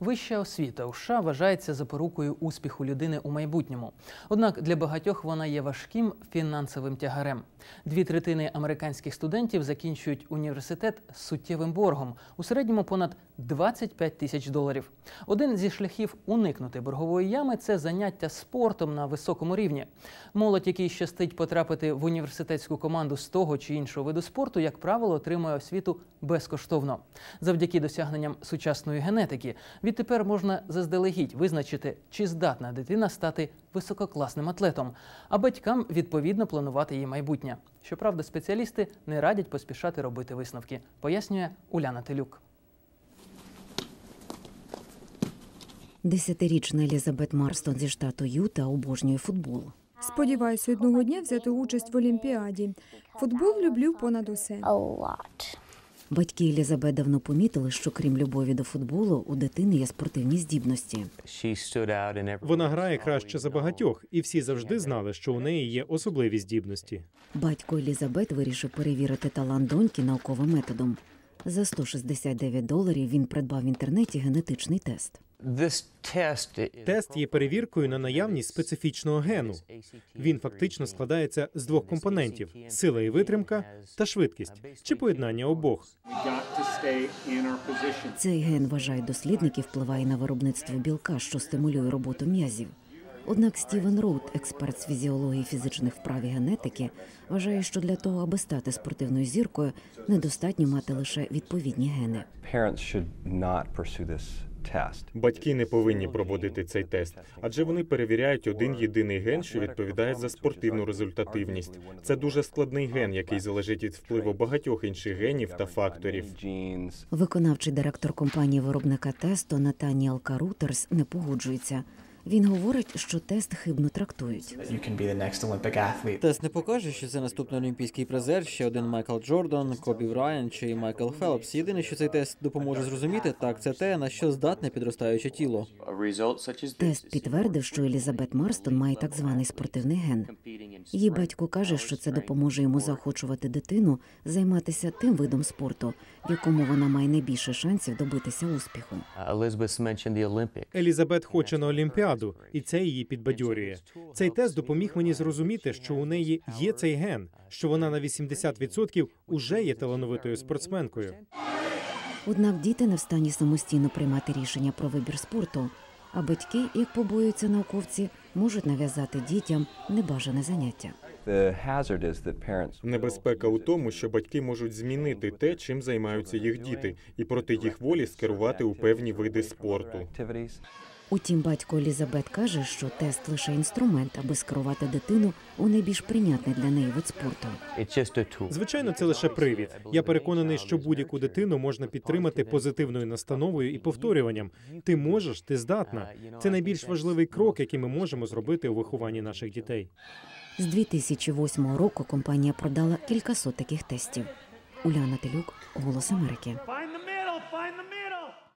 Вища освіта у США вважається запорукою успіху людини у майбутньому. Однак для багатьох вона є важким фінансовим тягарем. Дві третини американських студентів закінчують університет з суттєвим боргом у середньому понад 25 тисяч доларів. Один зі шляхів уникнути боргової ями це заняття спортом на високому рівні. Молодь, який щастить потрапити в університетську команду з того чи іншого виду спорту, як правило, отримує освіту безкоштовно. Завдяки досягненням сучасної генетики відтепер можна заздалегідь визначити, чи здатна дитина стати висококласним атлетом, а батькам відповідно планувати її майбутнє. Щоправда, спеціалісти не радять поспішати робити висновки, пояснює Уляна Телюк. Десятирічна Елізабет Марстон зі штату Юта обожнює футбол. Сподіваюся одного дня взяти участь в Олімпіаді. Футбол люблю понад усе. Батьки Елізабет давно помітили, що крім любові до футболу, у дитини є спортивні здібності. Вона грає краще за багатьох, і всі завжди знали, що у неї є особливі здібності. Батько Елізабет вирішив перевірити талант доньки науковим методом. За 169 доларів він придбав в інтернеті генетичний тест. This Тест є перевіркою на наявність специфічного гену. Він фактично складається з двох компонентів: сила і витримка та швидкість чи поєднання обох. Цей ген, вважають дослідники, впливає на виробництво білка, що стимулює роботу м'язів. Однак Стівен Роуд, експерт з фізіології фізичних вправ і генетики, вважає, що для того, аби стати спортивною зіркою, недостатньо мати лише відповідні гени. Батьки не повинні проводити цей тест, адже вони перевіряють один єдиний ген, що відповідає за спортивну результативність. Це дуже складний ген, який залежить від впливу багатьох інших генів та факторів. Виконавчий директор компанії виробника тесту Натаніел Карутерс не погоджується. Він говорить, що тест хибно трактують. Тест не покаже, що це наступний олімпійський призер, ще один Майкл Джордан, Кобі Брайан чи Майкл Фелпс. Єдине, що цей тест допоможе зрозуміти, так це те, на що здатне підростаюче тіло. Тест підтвердив, що Елізабет Марстон має так званий спортивний ген. Її батько каже, що це допоможе йому заохочувати дитину займатися тим видом спорту, в якому вона має найбільше шансів добитися успіху. Uh. Елізабет хоче на Олімпіаду, і це її підбадьорює. Цей тест допоміг мені зрозуміти, що у неї є цей ген, що вона на 80% уже є талановитою спортсменкою. Однак діти не в стані самостійно приймати рішення про вибір спорту, а батьки, як побоюються науковці, можуть нав'язати дітям небажане заняття. Небезпека у тому, що батьки можуть змінити те, чим займаються їх діти, і проти їх волі скерувати у певні види спорту. Утім, батько Елізабет каже, що тест лише інструмент, аби скерувати дитину у найбільш прийнятний для неї вид спорту. Звичайно, це лише привід. Я переконаний, що будь-яку дитину можна підтримати позитивною настановою і повторюванням. Ти можеш, ти здатна. Це найбільш важливий крок, який ми можемо зробити у вихованні наших дітей. З 2008 року компанія продала кількасот таких тестів. Уляна Телюк, Голос Америки.